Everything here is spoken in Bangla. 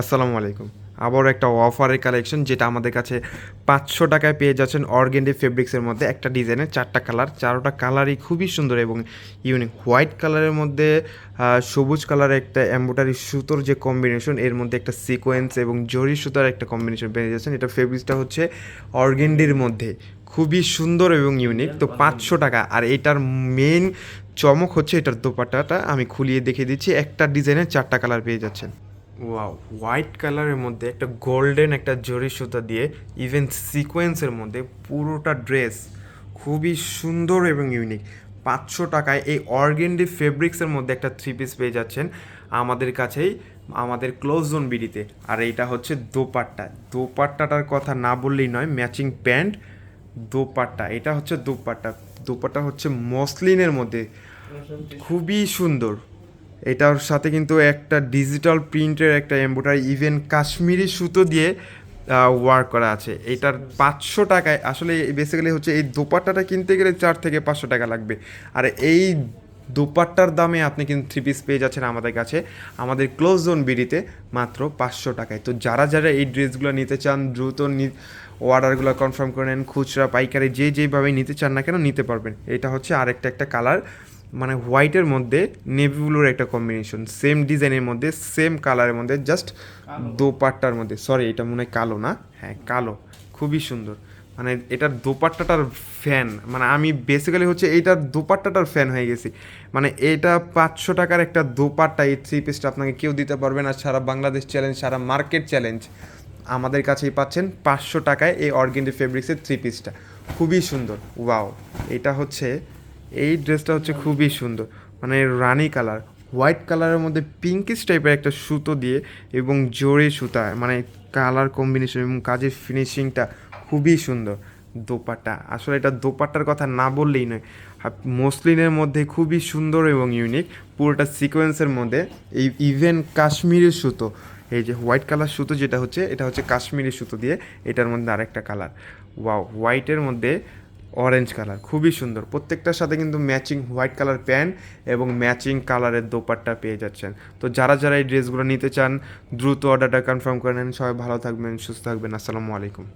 আসসালামু আলাইকুম। আবারও একটা অফারের কালেকশন যেটা আমাদের কাছে পাঁচশো টাকায় পেয়ে যাচ্ছেন অর্গেন্ডি ফেব্রিক্সের মধ্যে। একটা ডিজাইনের চারটা কালার চারোটা কালারই খুবই সুন্দর এবং ইউনিক হোয়াইট কালারের মধ্যে সবুজ কালারের একটা এম্বোটারি সুতোর যে কম্বিনেশন এর মধ্যে একটা সিকোয়েন্স এবং জরি সুতার একটা কম্বিনেশন পেয়ে যাচ্ছেন। এটা ফেব্রিক্সটা হচ্ছে অর্গেন্ডির মধ্যে। খুবই সুন্দর এবং ইউনিক তো পাঁচশো টাকা। আর এটার মেন চমক হচ্ছে এটার দোপাট্টাটা আমি খুলিয়ে দেখিয়ে দিচ্ছি। একটা ডিজাইনের চারটা কালার পেয়ে যাচ্ছেন। ওয়াও হোয়াইট কালারের মধ্যে একটা গোল্ডেন একটা জরি সুতা দিয়ে ইভেন সিকোয়েন্সের মধ্যে পুরোটা ড্রেস খুবই সুন্দর এবং ইউনিক পাঁচশো টাকায় এই অর্গেন্ডি ফেব্রিক্সের মধ্যে একটা থ্রি পিস পেয়ে যাচ্ছেন আমাদের কাছেই আমাদের ক্লোজ জোন বিডিতে। আর এইটা হচ্ছে দোপাট্টা। দোপাট্টাটার কথা না বললেই নয় ম্যাচিং প্যান্ট দোপাট্টা। এটা হচ্ছে দোপাট্টা। দোপাট্টা হচ্ছে মসলিনের মধ্যে খুবই সুন্দর। এটার সাথে কিন্তু একটা ডিজিটাল প্রিন্টের একটা এম্বোটারি ইভেন কাশ্মীরি সুতো দিয়ে ওয়ার্ক করা আছে। এটার পাঁচশো টাকায়, আসলে বেসিক্যালি হচ্ছে এই দোপাট্টাটা কিনতে গেলে চার থেকে পাঁচশো টাকা লাগবে। আর এই দোপাট্টার দামে আপনি কিন্তু থ্রি পিস পেয়ে যাচ্ছেন আমাদের কাছে। আমাদের ক্লোজ জোন বিডিতে মাত্র পাঁচশো টাকায়। তো যারা যারা এই ড্রেসগুলো নিতে চান, দ্রুত অর্ডারগুলো কনফার্ম করে নেন, খুচরা, পাইকারি, যে যেভাবে নিতে চান না কেন, নিতে পারবেন। এটা হচ্ছে আরেকটা একটা কালার মানে হোয়াইটের মধ্যে নেভি ব্লুর একটা কম্বিনেশন সেম ডিজাইনের মধ্যে সেম কালারের মধ্যে জাস্ট দোপাট্টার মধ্যে। সরি এটা মনে হয় কালো না? হ্যাঁ কালো। খুবই সুন্দর। মানে এটার দোপাট্টাটার ফ্যান মানে আমি বেসিক্যালি হচ্ছে এইটার দোপাট্টাটার ফ্যান হয়ে গেছি। মানে এটা পাঁচশো টাকার একটা দোপাট্টা এই থ্রি পিসটা আপনাকে কেউ দিতে পারবে না। সারা বাংলাদেশ চ্যালেঞ্জ সারা মার্কেট চ্যালেঞ্জ আমাদের কাছেই পাচ্ছেন পাঁচশো টাকায় এই অর্গেন্ডি ফেব্রিক্সের থ্রি পিসটা খুবই সুন্দর। ওয়াও এটা হচ্ছে এই ড্রেসটা হচ্ছে খুবই সুন্দর। মানে রানি কালার, হোয়াইট কালারের মধ্যে পিঙ্কিশ টাইপের একটা সুতো দিয়ে এবং জোরে সুতা মানে কালার কম্বিনেশন এবং কাজের ফিনিশিংটা খুবই সুন্দর। দোপাট্টা, আসলে এটা দোপাট্টার কথা না বললেই নয়। মসলিনের মধ্যে খুবই সুন্দর এবং ইউনিক পুরোটা সিকোয়েন্সের মধ্যে এই ইভেন কাশ্মীরি সুতো, এই যে হোয়াইট কালার সুতো যেটা হচ্ছে, এটা হচ্ছে কাশ্মীরি সুতো দিয়ে এটার মধ্যে আরেকটা কালার। ওয়াও, হোয়াইটের মধ্যে অরেঞ্জ কালার খুবই সুন্দর। প্রত্যেকটার সাথে কিন্তু ম্যাচিং হোয়াইট কালার প্যান্ট এবং ম্যাচিং কালারের দোপাট্টা পেয়ে যাচ্ছেন। তো যারা যারা এই ড্রেসগুলো নিতে চান, দ্রুত অর্ডারটা কনফার্ম করে নেন। সবাই ভালো থাকবেন, সুস্থ থাকবেন। আসসালামু আলাইকুম।